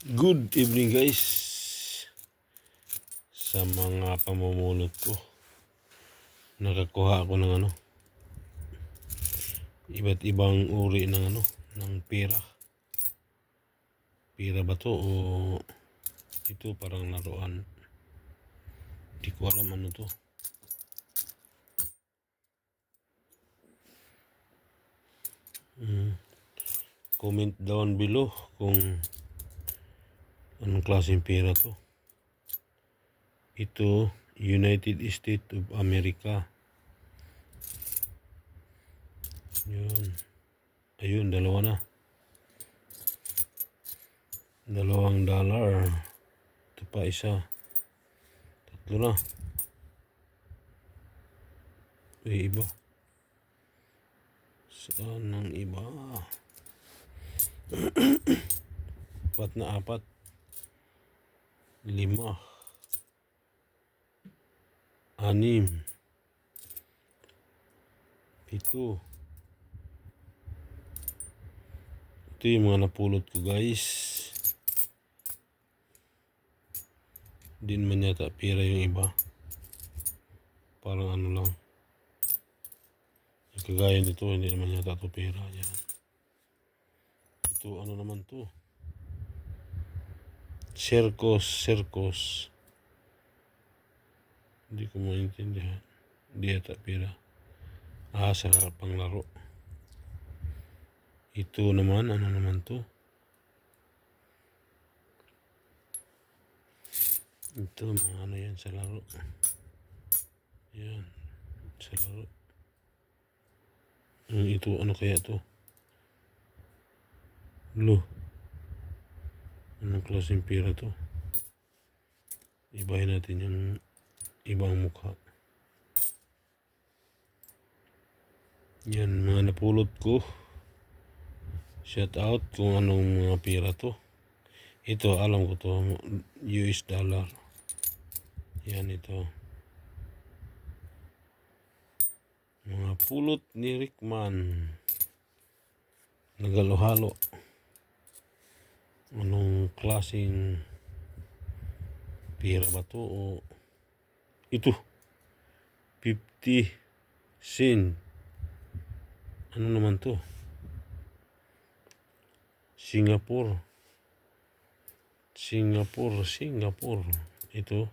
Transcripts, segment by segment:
Good evening guys. Sa mga pamumulot ko. Nakakuha ako ng ano Iba't ibang uri ng ano Ng pira. Pira ba to o Ito parang laruan? Di ko alam ano to. Hmm. Comment down below kung Anong klaseng pera to? Ito, United States of America. Yun. Ayun, dalawa na. Dalawang dollar. Ito pa isa. Tatlo na. May iba. Saan ang iba? apat na apat. Lima, anim, pito. Ito yung mga napulot ko guys. Din man yata pira yung iba. Parang ano lang. Kagaya nito, hindi naman yata pera. Yan. Ito ano naman to. Circus, circus. Hindi maintindihan. Hindi yata pira. Ah, sa panglaro. Ito naman, ano naman to? Ito, mga ano yan sa laro. Yan, laro. Yung ito, ano kaya to? Lo. Anong klaseng pira to? Ibahin natin yung ibang mukha. Yan, mga napulot ko. Shout out kung anong mga pira to. Ito, alam ko to, US dollar. Yan ito. Mga pulot ni Rickman. Nagalo-halo. Anong klaseng pira ba to? O ito 50 sen. Ano naman to? Singapore. Singapore Singapore. Ito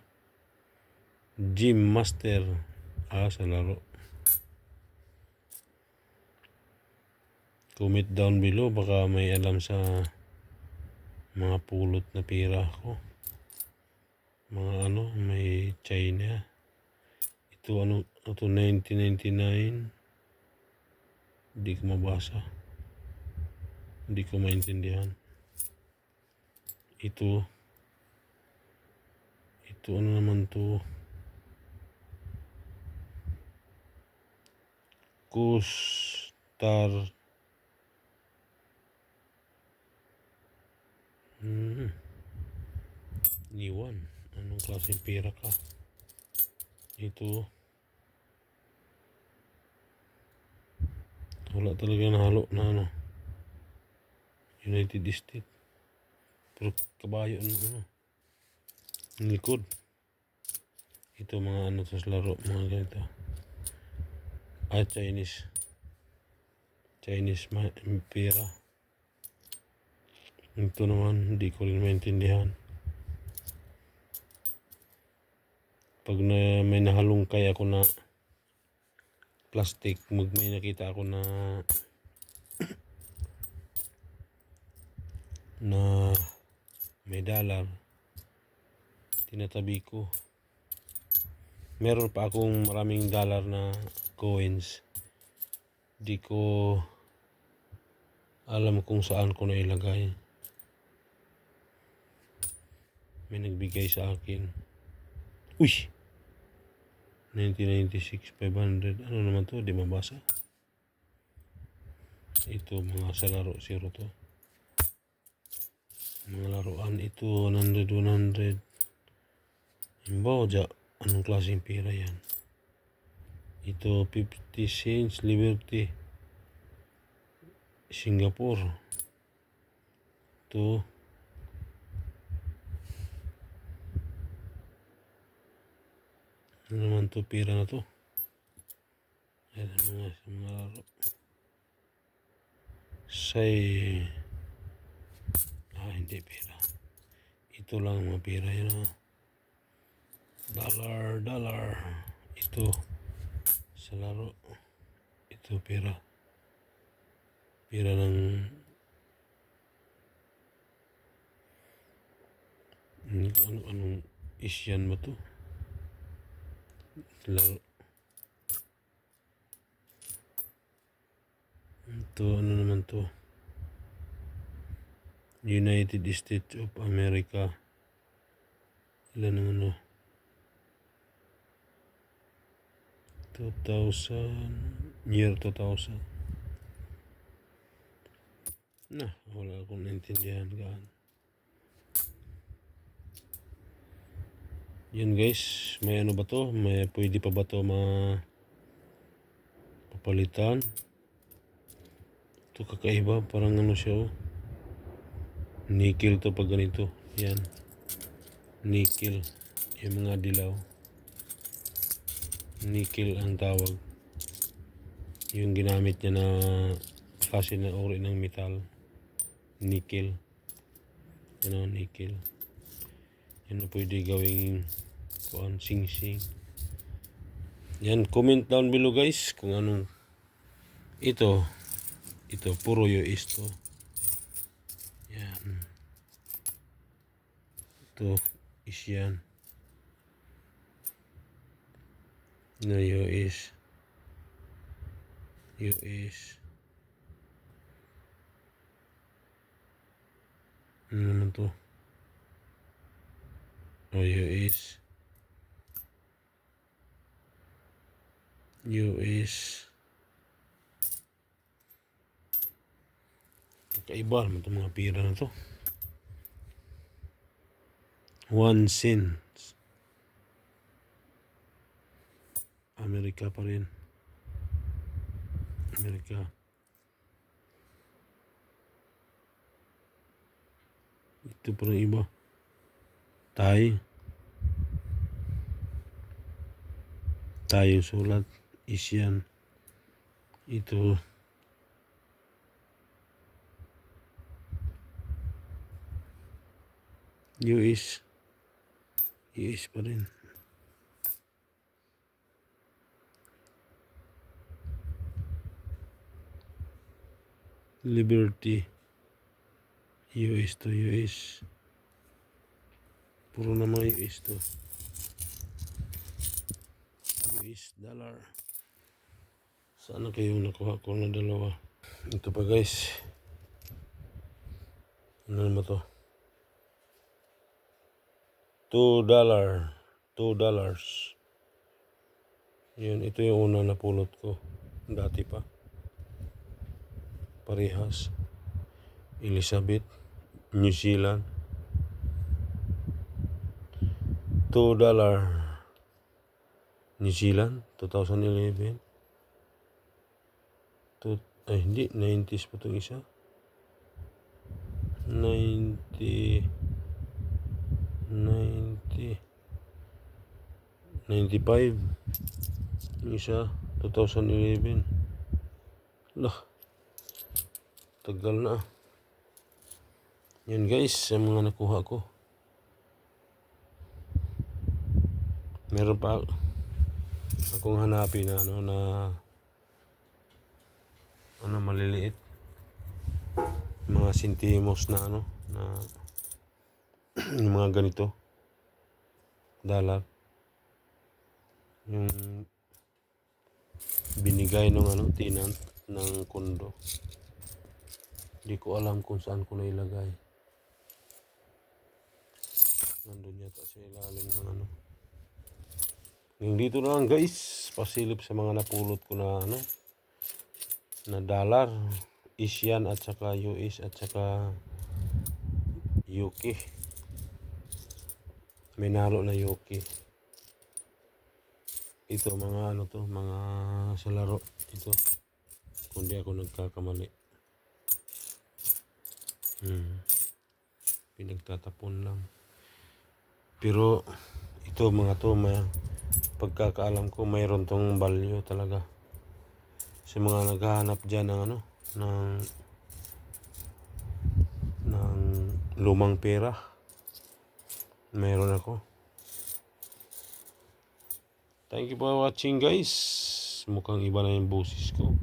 Gym Master ah sa laro. Comment down below. Baka may alam sa mga pulot na pira ko mga ano may China. Ito ano ito 1999 hindi ko mabasa. Hindi ko maintindihan. Ito. Ito ano naman to? Kustar Hmm. Niwan. Anong klaseng pera ka? Ito. Wala talaga nahalo na ano. United States. Pero kabayo ano. ano. Ang likod. Ito mga ano sa laro. Mga ganito. Ah, Chinese. Chinese pera. Ito naman, hindi ko rin maintindihan. Pag na, may nahalungkay ako na plastic, mag may nakita ako na na may dollar, tinatabi ko. Meron pa akong maraming dollar na coins. Di ko alam kung saan ko na ilagay may nagbigay sa akin. Uy! 1996, 500. Ano naman to? Di mabasa. Ito, mga sa laro, zero to. Mga laruan, ito, 100, 100. Imbaw, ja, anong klaseng pera yan? Ito, 50 cents, Liberty. Singapore. Ito, Ano naman to, pira na to. Ayan ang mga, mga laro. Say, ah, hindi pira. Ito lang mga pira yun ah. Dollar, dollar. Ito, sa laro. Ito pira. Pira ng ano, ano, anong Asian ba to? Laro. Ito, ano naman to? United States of America. Ilan ang ano? 2000, year 2000. Na, wala akong naintindihan gaan. Yun guys, may ano ba to? May pwede pa ba to ma papalitan? Ito kakaiba, parang ano siya oh. Nickel to pag ganito. Yan. Nickel. Yung mga dilaw. Nickel ang tawag. Yung ginamit niya na klase na uri ng metal. Nickel. Ano, nickel. Na pwede gawing kuan sing-sing. Yan, comment down below guys kung anong ito. Ito, puro US to. Yan. Ito is yan. Na US. US. Ano naman to? O US. US. Kakaiba naman itong mga pira na to. One cent. Amerika pa rin. Amerika. Ito pa rin iba. Thai. Thai yung sulat. Asian. Ito. US. US pa rin. Liberty. US to US. Puro na mga US to. US dollar. Sana kayo nakuha ko na dalawa. Ito pa guys. Ano naman to? Two dollar. Two dollars. Yun, ito yung una na pulot ko. Dati pa. Parehas. Elizabeth. New Zealand. Two dollar. New Zealand. 2011. Two, ay, hindi. 90s pa itong isa. 90 90 95 yung isa 2011 lah tagal na yun guys yung mga nakuha ko meron pa akong hanapin na ano na ano maliliit. Mga sentimos na ano na mga ganito. Dalag. Yung binigay ng ano tenant ng kondo hindi ko alam kung saan ko nailagay. Nandun yata sa ilalim ng ano. Yung dito na lang guys. Pasilip sa mga napulot ko na ano na dollar Asian at saka US at saka UK may nalo na UK ito mga ano to mga sa laro ito kung di ako nagkakamali. Hmm. pinagtatapon lang. Pero ito mga to may pagkakaalam ko mayroon tong value talaga sa mga naghahanap dyan ng ano ng ng lumang pera. Mayroon ako. Thank you for watching guys. Mukhang iba na yung boses ko